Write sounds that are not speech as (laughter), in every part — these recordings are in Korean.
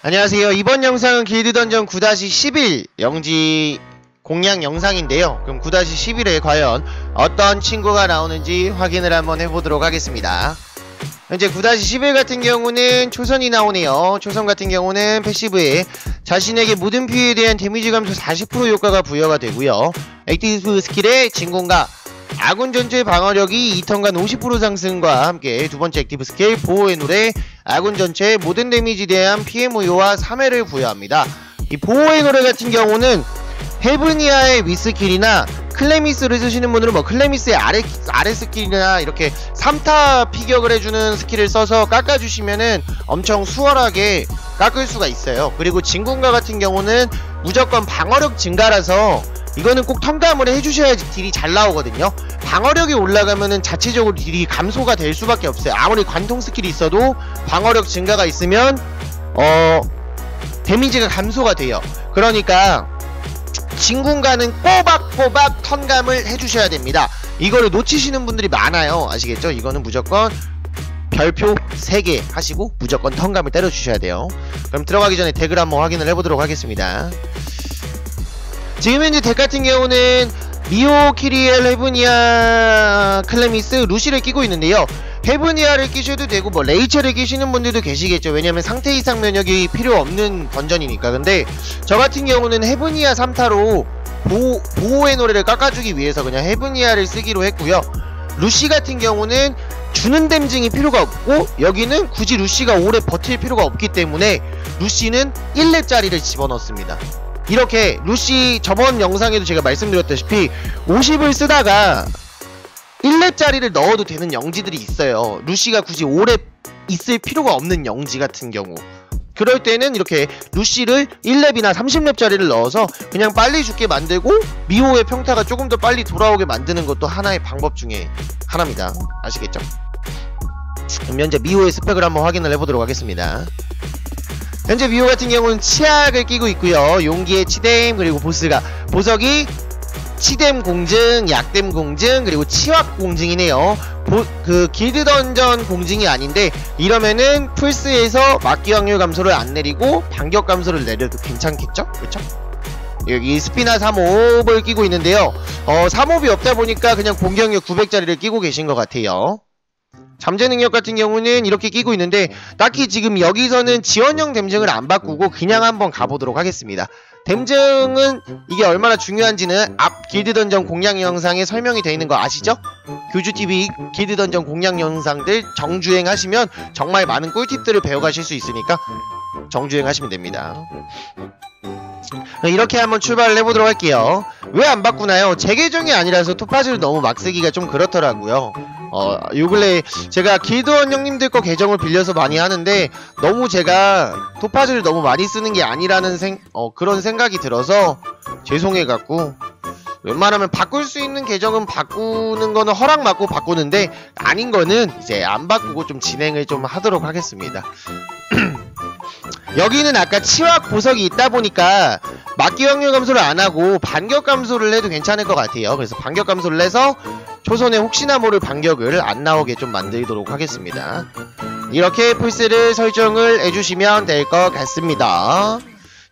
안녕하세요. 이번 영상은 길드 던전 9-11 영지 공략 영상인데요. 그럼 9-11에 과연 어떤 친구가 나오는지 확인을 한번 해보도록 하겠습니다. 현재 9-11 같은 경우는 초선이 나오네요. 초선 같은 경우는 패시브에 자신에게 모든 피해에 대한 데미지 감소 40% 효과가 부여가 되고요. 액티브 스킬의 진공과 아군 전체 방어력이 2턴간 50% 상승과 함께 두 번째 액티브 스킬 보호의 노래 아군 전체 모든 데미지에 대한 피해 무효와 3회를 부여합니다. 이 보호의 노래 같은 경우는 헤브니아의 위스킬이나 클레미스를 쓰시는 분들은 뭐 클레미스의 아래, 아래 스킬이나 이렇게 3타 피격을 해주는 스킬을 써서 깎아주시면은 엄청 수월하게 깎을 수가 있어요. 그리고 진군가 같은 경우는 무조건 방어력 증가라서 이거는 꼭 턴감을 해주셔야지 딜이 잘 나오거든요. 방어력이 올라가면은 자체적으로 딜이 감소가 될 수밖에 없어요. 아무리 관통 스킬이 있어도 방어력 증가가 있으면 어 데미지가 감소가 돼요. 그러니까 진군가는 꼬박꼬박 턴감을 해주셔야 됩니다. 이거를 놓치시는 분들이 많아요. 아시겠죠? 이거는 무조건 별표 3개 하시고 무조건 턴감을 때려주셔야 돼요. 그럼 들어가기 전에 덱을 한번 확인을 해보도록 하겠습니다. 지금 현재 덱 같은 경우는 미오, 키리엘, 헤브니아, 클레미스, 루시를 끼고 있는데요. 헤브니아를 끼셔도 되고 뭐 레이첼을 끼시는 분들도 계시겠죠. 왜냐면 상태 이상 면역이 필요 없는 던전이니까. 근데 저 같은 경우는 헤브니아 3타로 보호, 보호의 노래를 깎아주기 위해서 그냥 헤브니아를 쓰기로 했고요. 루시 같은 경우는 주는 댐증이 필요가 없고 여기는 굳이 루시가 오래 버틸 필요가 없기 때문에 루시는 1렙짜리를 집어넣습니다. 이렇게 루시 저번 영상에도 제가 말씀드렸다시피 50을 쓰다가 1렙짜리를 넣어도 되는 영지들이 있어요. 루시가 굳이 오래 있을 필요가 없는 영지 같은 경우. 그럴 때는 이렇게 루시를 1렙이나 30렙짜리를 넣어서 그냥 빨리 죽게 만들고 미호의 평타가 조금 더 빨리 돌아오게 만드는 것도 하나의 방법 중에 하나입니다. 아시겠죠? 그럼 현재 미호의 스펙을 한번 확인을 해보도록 하겠습니다. 현재 미호 같은 경우는 치약을 끼고 있고요. 용기의 치댐 그리고 보스가 보석이 치댐 공증, 약댐 공증, 그리고 치확 공증이네요. 보, 그 길드 던전 공증이 아닌데 이러면은 풀스에서 막기 확률 감소를 안 내리고 반격 감소를 내려도 괜찮겠죠? 그렇죠? 여기 스피나 3홉을 끼고 있는데요. 어, 3홉이 없다 보니까 그냥 공격력 900짜리를 끼고 계신 것 같아요. 잠재 능력 같은 경우는 이렇게 끼고 있는데 딱히 지금 여기서는 지원형 댐증을 안 바꾸고 그냥 한번 가보도록 하겠습니다. 댐증은 이게 얼마나 중요한지는 앞 길드 던전 공략 영상에 설명이 되어 있는 거 아시죠? 교주TV 길드 던전 공략 영상들 정주행 하시면 정말 많은 꿀팁들을 배워가실 수 있으니까 정주행 하시면 됩니다. 이렇게 한번 출발을 해보도록 할게요. 왜 안 바꾸나요? 제 계정이 아니라서 토파즈를 너무 막 쓰기가 좀 그렇더라고요. 어, 요 근래 제가 길드원 형님들 거 계정을 빌려서 많이 하는데 너무 제가 토파즈를 너무 많이 쓰는 게 아니라는 생, 어, 그런 생각이 들어서 죄송해갖고 웬만하면 바꿀 수 있는 계정은 바꾸는 거는 허락 받고 바꾸는데 아닌 거는 이제 안 바꾸고 좀 진행을 좀 하도록 하겠습니다. (clears throat) 여기는 아까 치확 보석이 있다 보니까 막기 확률 감소를 안 하고 반격 감소를 해도 괜찮을 것 같아요. 그래서 반격 감소를 해서 초선에 혹시나 모를 반격을 안 나오게 좀 만들도록 하겠습니다. 이렇게 풀스를 설정을 해주시면 될 것 같습니다.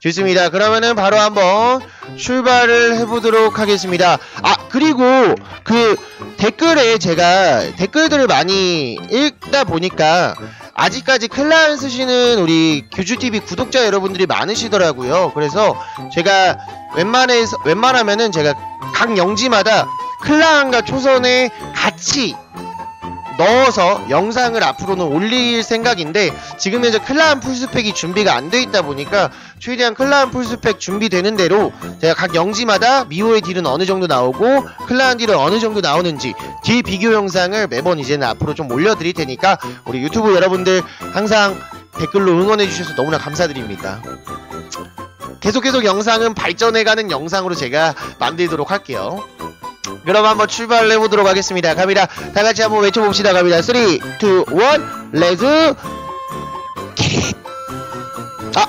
좋습니다. 그러면은 바로 한번 출발을 해보도록 하겠습니다. 아 그리고 그 댓글에 제가 댓글들을 많이 읽다 보니까 아직까지 클라운 쓰시는 우리 규주TV 구독자 여러분들이 많으시더라고요. 그래서 제가 웬만해서, 웬만하면은 제가 각 영지마다 클라운과 초선에 같이 넣어서 영상을 앞으로는 올릴 생각인데 지금 현재 클라운 풀스펙이 준비가 안 돼 있다 보니까 최대한 클라운 풀스펙 준비되는 대로 제가 각 영지마다 미호의 딜은 어느 정도 나오고 클라운 딜은 어느 정도 나오는지 딜 비교 영상을 매번 이제는 앞으로 좀 올려드릴 테니까 우리 유튜브 여러분들 항상 댓글로 응원해 주셔서 너무나 감사드립니다. 계속 계속 영상은 발전해가는 영상으로 제가 만들도록 할게요. 그럼 한번 출발을 해보도록 하겠습니다. 갑니다. 다 같이 한번 외쳐봅시다. 갑니다. 3, 2, 1, 레즈 킥! 아!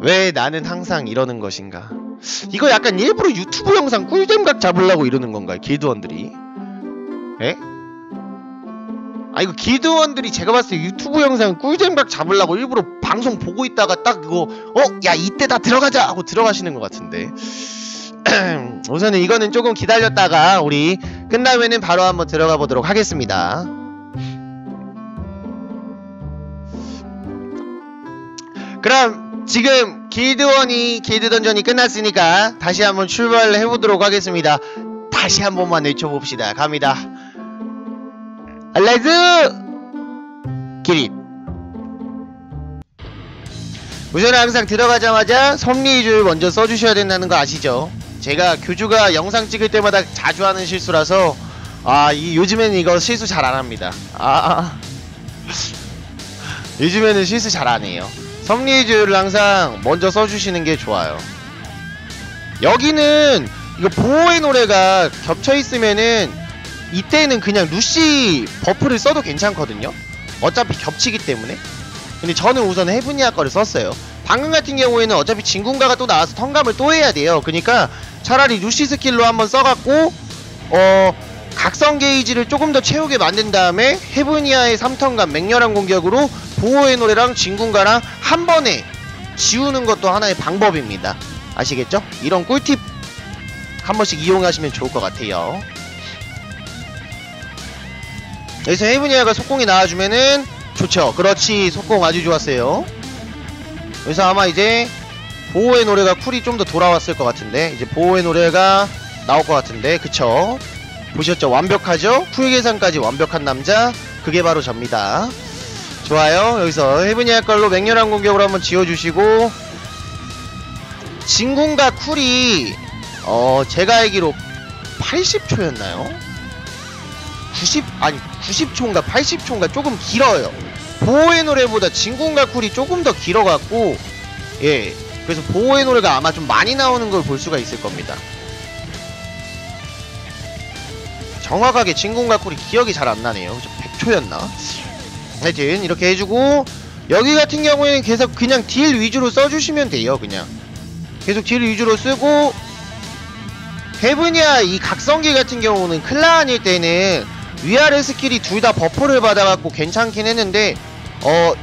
왜 나는 항상 이러는 것인가? 이거 약간 일부러 유튜브 영상 꿀잼각 잡으려고 이러는 건가요? 길드원들이? 에? 아 이거 길드원들이 제가 봤을 때 유튜브 영상 꿀잼각 잡으려고 일부러 방송 보고 있다가 딱 이거 어? 야 이때 다 들어가자! 하고 들어가시는 것 같은데. (clears throat) 우선은 이거는 조금 기다렸다가 우리 끝나면은 바로 한번 들어가 보도록 하겠습니다. 그럼 지금 길드원이 길드 던전이 끝났으니까 다시 한번 출발을 해보도록 하겠습니다. 다시 한 번만 외쳐봅시다. 갑니다 레즈! 기릿 우선 항상 들어가자마자 섭리줄 먼저 써주셔야 된다는 거 아시죠? 제가 교주가 영상 찍을 때마다 자주 하는 실수라서 아 이 요즘에는 이거 실수 잘 안합니다. 아. (laughs) 요즘에는 실수 잘 안해요. 섭리줄을 항상 먼저 써주시는 게 좋아요. 여기는 이거 보호의 노래가 겹쳐있으면은 이때는 그냥 루시 버프를 써도 괜찮거든요. 어차피 겹치기 때문에. 근데 저는 우선 헤브니아 거를 썼어요. 방금 같은 경우에는 어차피 진군가가 또 나와서 턴감을 또 해야 돼요. 그니까 차라리 루시 스킬로 한번 써갖고 어 각성 게이지를 조금 더 채우게 만든 다음에 헤브니아의 3턴감 맹렬한 공격으로 보호의 노래랑 진군가랑 한 번에 지우는 것도 하나의 방법입니다. 아시겠죠? 이런 꿀팁 한 번씩 이용하시면 좋을 것 같아요 여기서 헤브니아가 속공이 나와주면은 좋죠. 그렇지 속공 아주 좋았어요. 여기서 아마 이제 보호의 노래가 쿨이 좀 더 돌아왔을 것 같은데 이제 보호의 노래가 나올 것 같은데 그쵸? 보셨죠? 완벽하죠? 쿨 계산까지 완벽한 남자 그게 바로 접니다. 좋아요. 여기서 헤브니아 걸로 맹렬한 공격으로 한번 지워주시고 진군과 쿨이 어 제가 알기로 80초였나요? 90 아니 90초인가 80초인가 조금 길어요. 보호의 노래보다 진군과 쿨이 조금 더 길어갖고 예 그래서 보호의 노래가 아마 좀 많이 나오는 걸 볼 수가 있을 겁니다. 정확하게 진군과 쿨이 기억이 잘 안 나네요. 100초였나? 하여튼 이렇게 해주고 여기 같은 경우에는 계속 그냥 딜 위주로 써주시면 돼요 그냥. 계속 딜 위주로 쓰고 헤브니아 이 각성기 같은 경우는 클라안일 때는 위아래 스킬이 둘 다 버프를 받아갖고 괜찮긴 했는데 어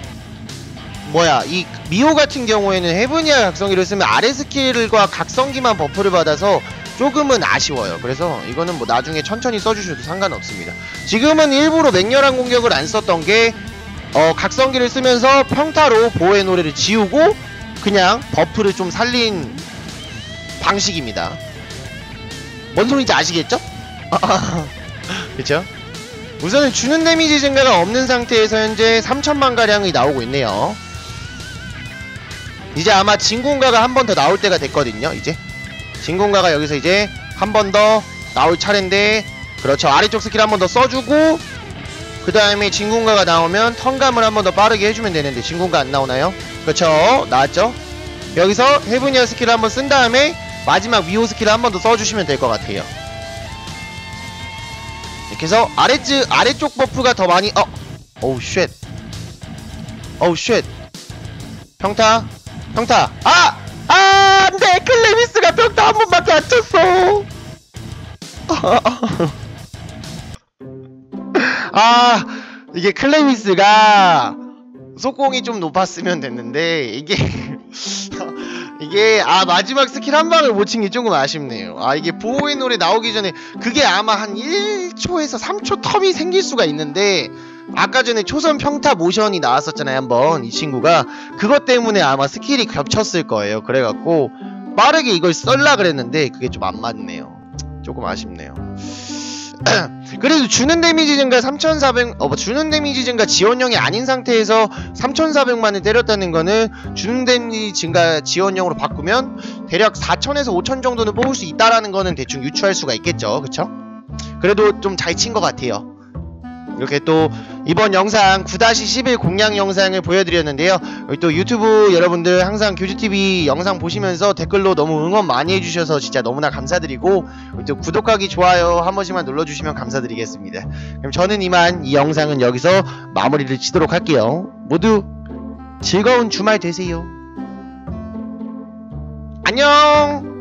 뭐야 이 미호 같은 경우에는 헤브니아 각성기를 쓰면 아래 스킬과 각성기만 버프를 받아서 조금은 아쉬워요 그래서 이거는 뭐 나중에 천천히 써주셔도 상관없습니다 지금은 일부러 맹렬한 공격을 안 썼던 게 어, 각성기를 쓰면서 평타로 보호의 노래를 지우고 그냥 버프를 좀 살린 방식입니다 뭔 소리인지 아시겠죠? (laughs) 그쵸? 우선은 주는 데미지 증가가 없는 상태에서 현재 3천만가량이 나오고 있네요. 이제 아마 진공가가 한 번 더 나올 때가 됐거든요 이제. 진공가가 여기서 이제 한 번 더 나올 차례인데 그렇죠. 아래쪽 스킬 한 번 더 써주고 그 다음에 진공가가 나오면 턴감을 한 번 더 빠르게 해주면 되는데 진공가 안 나오나요? 그렇죠. 나왔죠? 여기서 헤브니아 스킬을 한 번 쓴 다음에 마지막 위호 스킬을 한 번 더 써주시면 될 것 같아요 이렇게 해서 아래쪽 아래쪽 버프가 더 많이 어 어우 쉣 어우 쉣 평타 평타 아! 아! 안 돼 클레미스가 평타 한 번밖에 안 쳤어 (laughs) 아 이게 클레미스가 속공이 좀 높았으면 됐는데 이게 이게 아 마지막 스킬 한 방을 못 친 게 조금 아쉽네요. 아 이게 보호의 노래 나오기 전에 그게 아마 한 1초에서 3초 텀이 생길 수가 있는데 아까 전에 초선 평타 모션이 나왔었잖아요 한번 이 친구가. 그것 때문에 아마 스킬이 겹쳤을 거예요. 그래갖고 빠르게 이걸 썰라 그랬는데 그게 좀 안 맞네요. 조금 아쉽네요 (clears throat) 그래도 주는 데미지 증가 3400, 어, 뭐 주는 데미지 증가 지원형이 아닌 상태에서 3400만을 때렸다는 거는 주는 데미지 증가 지원형으로 바꾸면 대략 4000에서 5000 정도는 뽑을 수 있다라는 거는 대충 유추할 수가 있겠죠. 그쵸? 그래도 좀 잘 친 것 같아요. 이렇게 또 이번 영상 9-11 공략 영상을 보여드렸는데요. 또 유튜브 여러분들 항상 교주TV 영상 보시면서 댓글로 너무 응원 많이 해주셔서 진짜 너무나 감사드리고 또 구독하기 좋아요 한 번씩만 눌러주시면 감사드리겠습니다. 그럼 저는 이만 이 영상은 여기서 마무리를 치도록 할게요. 모두 즐거운 주말 되세요. 안녕!